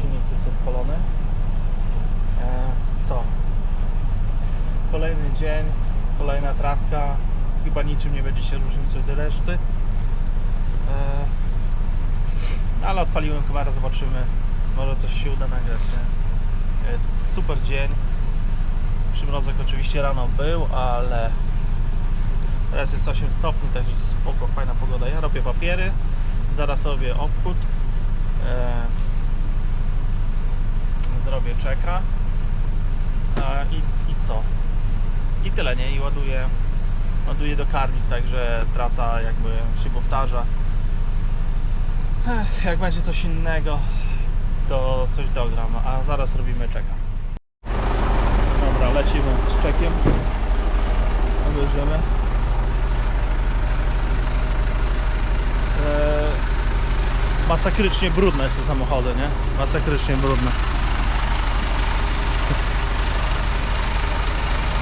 silnik jest odpalony. E, co? Kolejny dzień, kolejna traska. Chyba niczym nie będzie się różnić od reszty. E, ale odpaliłem kamerę, zobaczymy. Może coś się uda nagrać. Nie? Jest super dzień. Przymrozek oczywiście rano był, ale teraz jest 8 stopni, także spoko, fajna pogoda. Ja robię papiery, zaraz robię obchód. E, zrobię czeka. E, i, I co? I tyle, nie? I ładuję, ładuję do Cardiff, także trasa jakby się powtarza. Ech, jak będzie coś innego, to coś dogram, a zaraz robimy czeka. Dobra, lecimy z czekiem. Obejrzymy. Eee, masakrycznie brudne te samochody, nie? Masakrycznie brudne.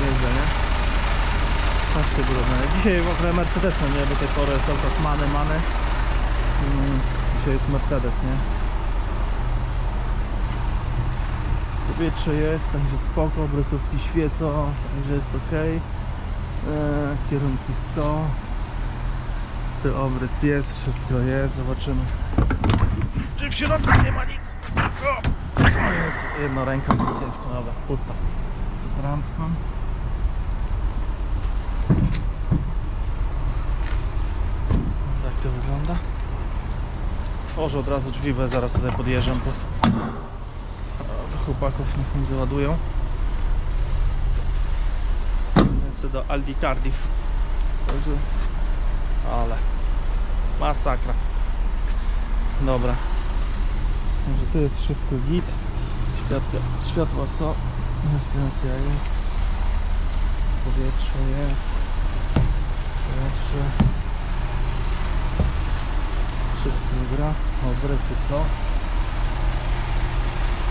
Nieźle, nie? Dzisiaj w ogóle Mercedesem, nie? Do tej pory cały czas many, many. Mm, dzisiaj jest Mercedes, nie? Powietrze jest, także spoko, brysówki świecą, także jest ok. Eee, kierunki są. Tu obrys jest, wszystko jest, zobaczymy. Czy w środku nie ma nic? O! O Jezu, Jedną ręką ciężko, dobra, pusta. Superancko. Tak to wygląda. Tworzę od razu drzwi, bo zaraz tutaj podjeżdżam pod chłopaków niech mi załadują. Lecę do Aldi Cardiff. Także, ale masakra. Dobra. Także tu jest wszystko git. Światła, światła są. Stacja jest. Powietrze jest. Powietrze. Wszystko gra. Obrysy są.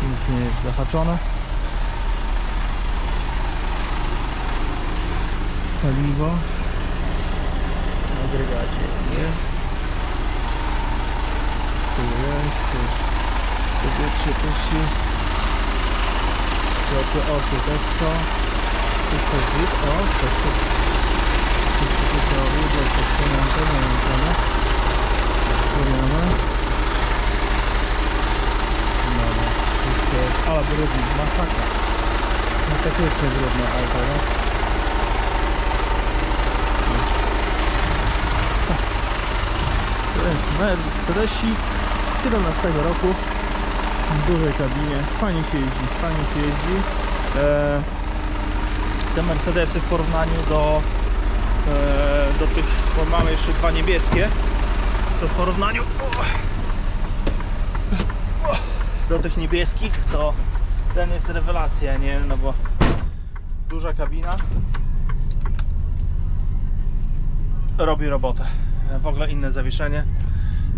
Nic nie jest zahaczone. Paliwo. Agregacie jest. Tu jest, tu jest. Powietrze też jest. Światło oczu też są. Wszystko git. O, też tu. To jest odsunięte, nie wiem czemu. Odsuniemy. Dobra, wszystko jest, ale brudny, masakra. Masakrycznie brudne auto, no. To jest Mercedesik 17 roku w dużej kabinie, fajnie się jeździ, fajnie się jeździ. E, te Mercedesy w porównaniu do, do tych, bo mamy jeszcze dwa niebieskie, to w porównaniu do tych niebieskich, to ten jest rewelacja, nie? No bo duża kabina robi robotę. W ogóle inne zawieszenie,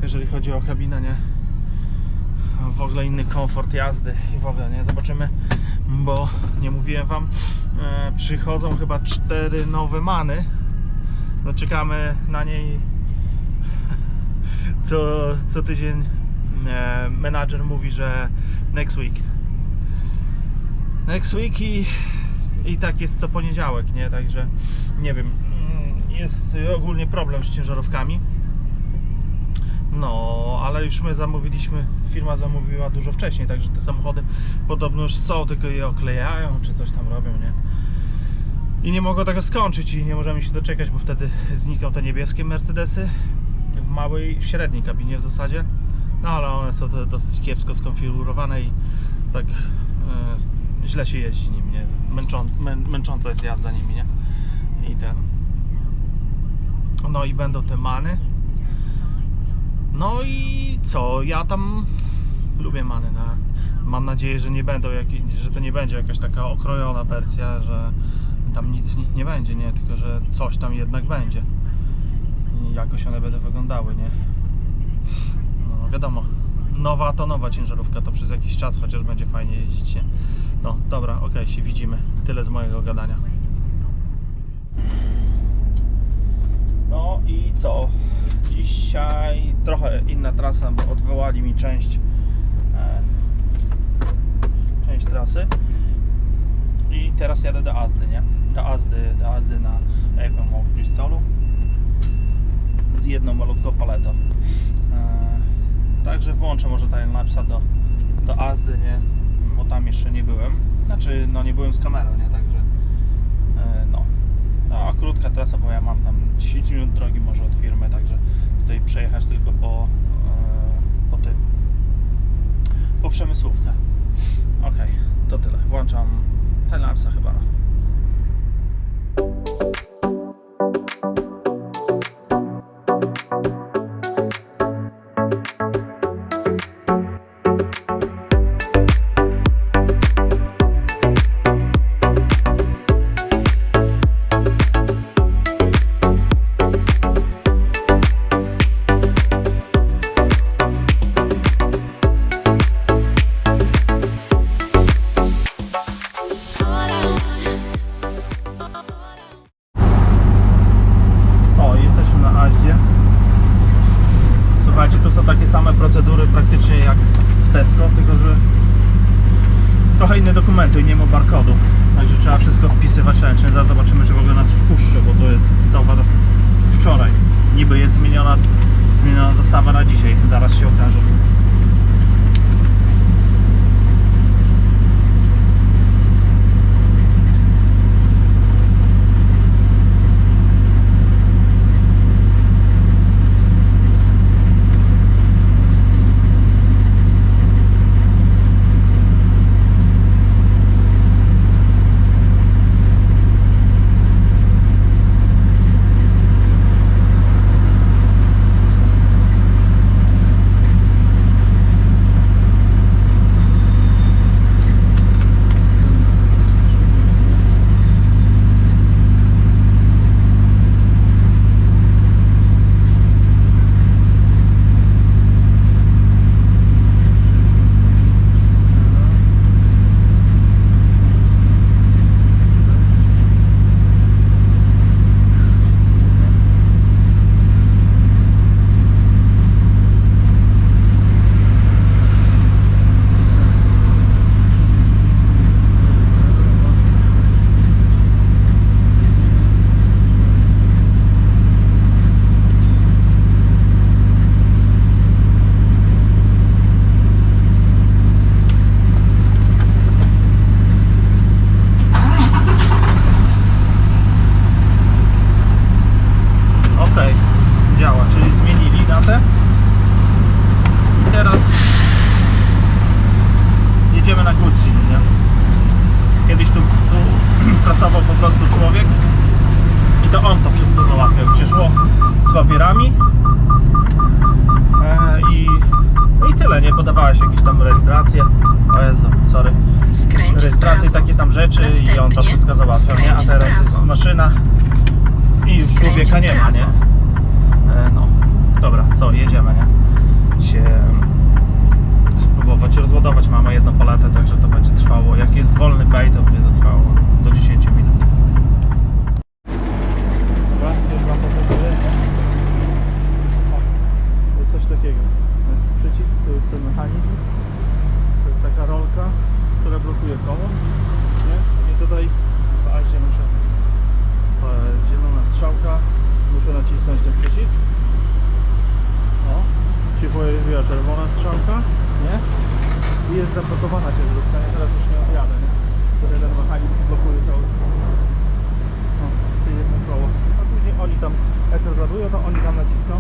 jeżeli chodzi o kabinę, nie? W ogóle inny komfort jazdy i w ogóle, nie? Zobaczymy, bo nie mówiłem Wam, e, przychodzą chyba cztery nowe many. No czekamy na niej co, co tydzień e, menadżer mówi, że next week. Next week i, i tak jest co poniedziałek, nie? Także nie wiem. mm, Jest ogólnie problem z ciężarówkami. No, ale już my zamówiliśmy, firma zamówiła dużo wcześniej, także te samochody podobno już są, tylko je oklejają, czy coś tam robią, nie? I nie mogą tego skończyć i nie możemy się doczekać, bo wtedy znikną te niebieskie Mercedesy w małej, w średniej kabinie w zasadzie. No ale one są dosyć kiepsko skonfigurowane i tak e, źle się jeździ nimi, nie? Męczą, mę, męcząca jest jazda nimi, nie? I ten. No i będą te many. No i co? Ja tam lubię many. Na, mam nadzieję, że nie będą że to nie będzie jakaś taka okrojona wersja, że tam nic w nich nie będzie, nie? Tylko że coś tam jednak będzie. I jakoś one będą wyglądały, nie? No wiadomo, nowa to nowa ciężarówka, to przez jakiś czas chociaż będzie fajnie jeździć, nie? No dobra, okej, się widzimy. Tyle z mojego gadania. No i dzisiaj trochę inna trasa, bo odwołali mi część e, część trasy i teraz jadę do Azdy, nie? Do Azdy, do Azdy na FM Walk Bristolu z jedną malutką paletą. E, także włączę może timelapsa do, do Azdy, nie? Bo tam jeszcze nie byłem. Znaczy, no nie byłem z kamerą, nie? Także e, no. No, krótka trasa, bo ja mam tam 10 minut drogi może od firmy, także tutaj przejechać tylko po, e, po tym, po przemysłówce. Ok, to tyle. Włączam timelapsa chyba. Nie? A teraz jest maszyna i już człowieka nie ma, nie? E, No, dobra, co, jedziemy, nie? Się spróbować rozładować. Mamy jedną paletę, także to będzie trwało. Jak jest wolny bej, to będzie to trwało do 10 minut. Dobra, już Wam pokazuję, nie? O, to jest coś takiego. To jest przycisk, to jest ten mechanizm. To jest taka rolka, która blokuje koło. Nie? I tutaj w bazie muszę jest zielona strzałka. Muszę nacisnąć ten przycisk. O, się pojawiła czerwona strzałka, nie? I jest zablokowana ciężarówka, nie? Teraz już nie odjadę, nie? Ten mechanizm blokuje cały o, jedno koło. A później oni tam, jak rozładują, to oni tam nacisną.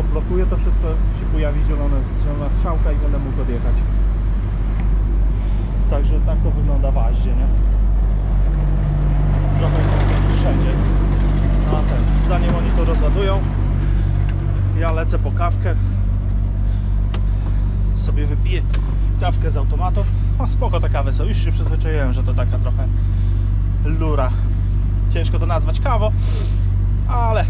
Odblokuje to wszystko, się pojawi zielona, zielona strzałka i będę mógł odjechać. Także tak to wygląda w Aździe, nie? Trochę wszędzie. A ten, zanim oni to rozładują, ja lecę po kawkę. Sobie wypiję kawkę z automatu. A spoko te kawy są, już się przyzwyczaiłem, że to taka trochę lura. Ciężko to nazwać kawą, ale e,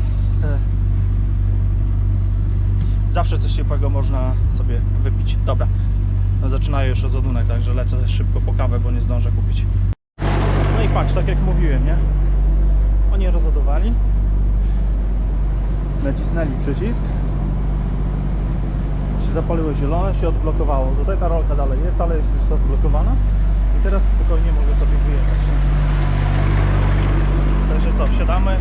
zawsze coś ciepłego można sobie wypić. Dobra, zaczynają już rozładunek, także lecę szybko po kawę, bo nie zdążę kupić patrz, tak jak mówiłem, nie? Oni rozładowali. Nacisnęli przycisk. Się zapaliło zielone, się odblokowało. Tutaj ta rolka dalej jest, ale jest już odblokowana. I teraz spokojnie mogę sobie wyjechać. Także co, wsiadamy,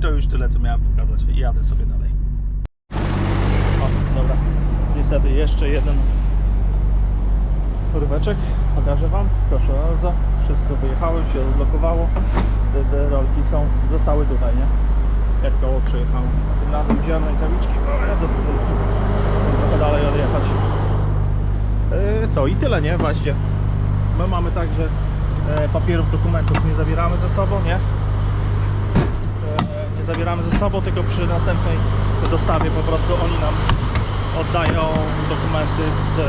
to już tyle, co miałem pokazać. Jadę sobie dalej. O, dobra. Niestety jeszcze jeden ryweczek. Pokażę Wam. Proszę bardzo. Wszystko wyjechało, się odblokowało. Te, te rolki są, zostały tutaj, nie? Jak koło przyjechało. Tym razem wziąłem rękawiczki. O, ja za. Trochę dalej odjechać. Yy, co? I tyle, nie? Właśnie. My mamy tak, że e, papierów, dokumentów nie zabieramy ze sobą, nie? Zabieramy ze sobą, tylko przy następnej dostawie po prostu oni nam oddają dokumenty z e,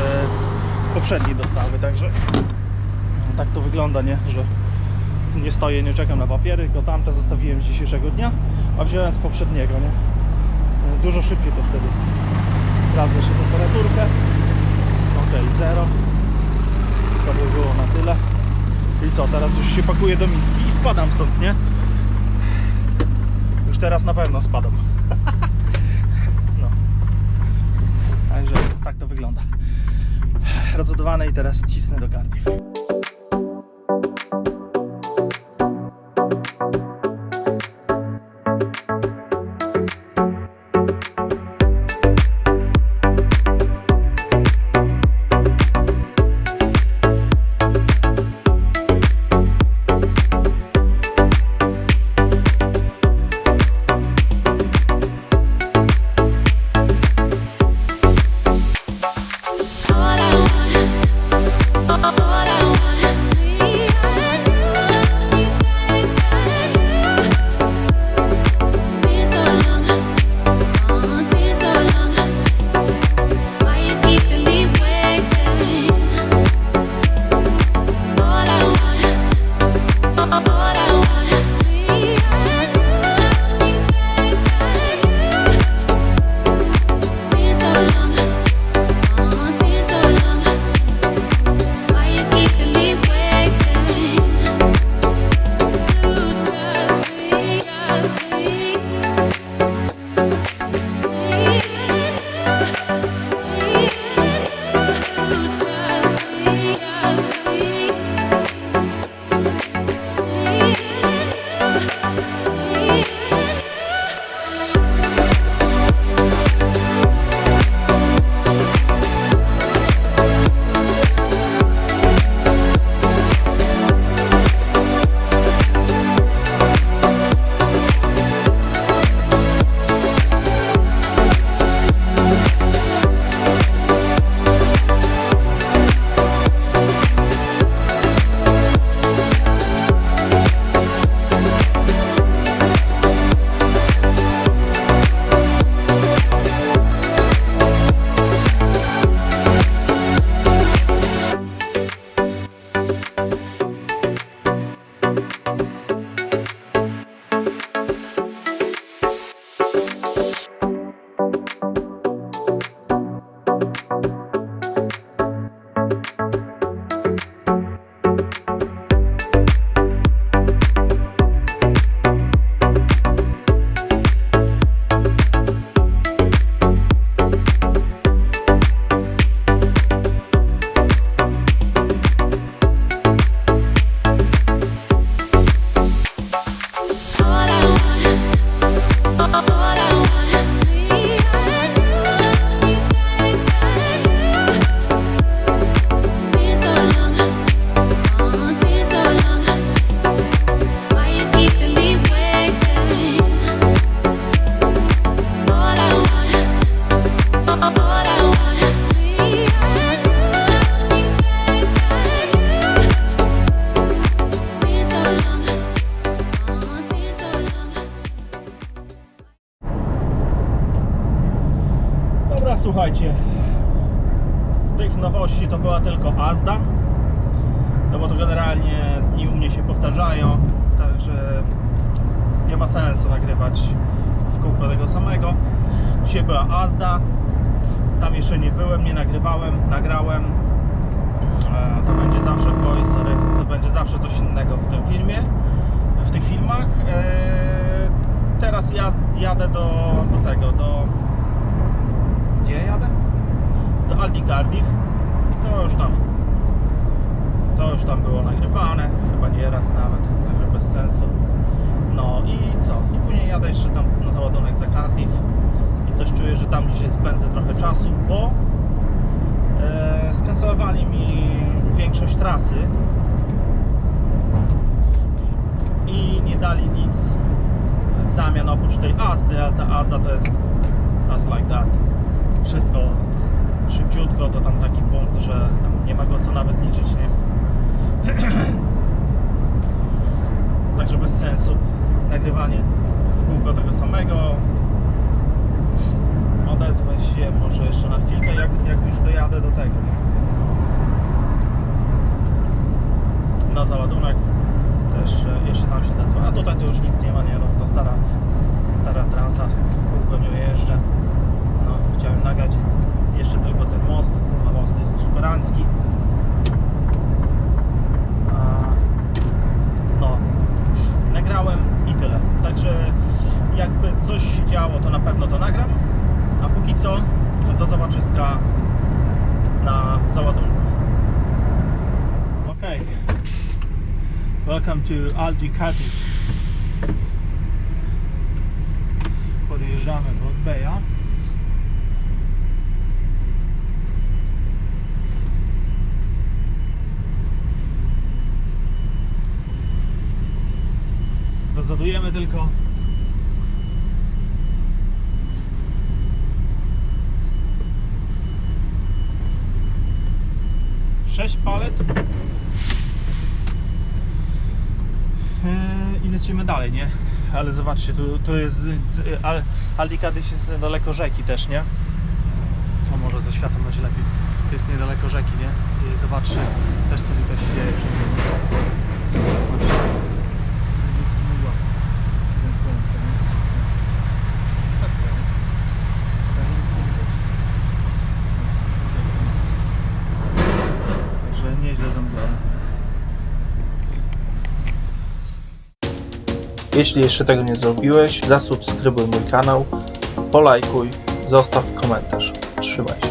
poprzedniej dostawy, także no, tak to wygląda, nie? Że nie stoję, nie czekam na papiery, tylko tamte zostawiłem z dzisiejszego dnia, a wziąłem z poprzedniego, nie? E, Dużo szybciej to wtedy sprawdza się temperaturkę. Ok, zero. To by było na tyle. I co, teraz już się pakuję do miski i spadam stąd, nie? Teraz na pewno spadam. no. Także tak to wygląda. Rozładowane i teraz cisnę do Cardiff. To będzie zawsze, oj sorry, to będzie zawsze coś innego w tym filmie, w tych filmach. E, Teraz ja jadę do, do tego, do... Gdzie ja jadę? Do Aldi Cardiff. To już tam to już tam było nagrywane, chyba nie raz nawet, także bez sensu. No i co? I później jadę jeszcze tam na załadunek za Cardiff i coś czuję, że tam dzisiaj spędzę trochę czasu, bo skancelowali mi większość trasy i nie dali nic w zamian oprócz tej Azdy, a ta Azda to jest just like that. Wszystko szybciutko, to tam taki punkt, że tam nie ma go co nawet liczyć, nie? Także bez sensu nagrywanie w kółko tego samego. Odezwę się może jeszcze na chwilkę, jak, jak już dojadę do tego. Na załadunek to jeszcze, tam się odezwę. A tutaj to już nic nie ma, nie no, to stara, stara trasa, w nie jeżdżę. No, chciałem nagrać jeszcze tylko ten most, a most jest superancki. A, No, nagrałem i tyle. Także jakby coś się działo, to na pewno to nagram. A póki co, do zobaczyska na załadunku. Ok. Welcome to Aldi Cardiff. Podjeżdżamy do Beja. Rozładujemy tylko. Sześć palet. Eee, I lecimy dalej, nie? Ale zobaczcie, tu, tu jest. y, Al- Aldi Cardiff jest niedaleko rzeki też, nie? A może ze światłem będzie lepiej. Jest niedaleko rzeki, nie? I zobaczcie, też co tutaj się dzieje. Zobaczcie. Nic mgła. Więc słońce, nie? Masakra, nie? Prawie nic nie widać. Także nieźle zamglone. Jeśli jeszcze tego nie zrobiłeś, zasubskrybuj mój kanał, polajkuj, zostaw komentarz. Trzymaj się.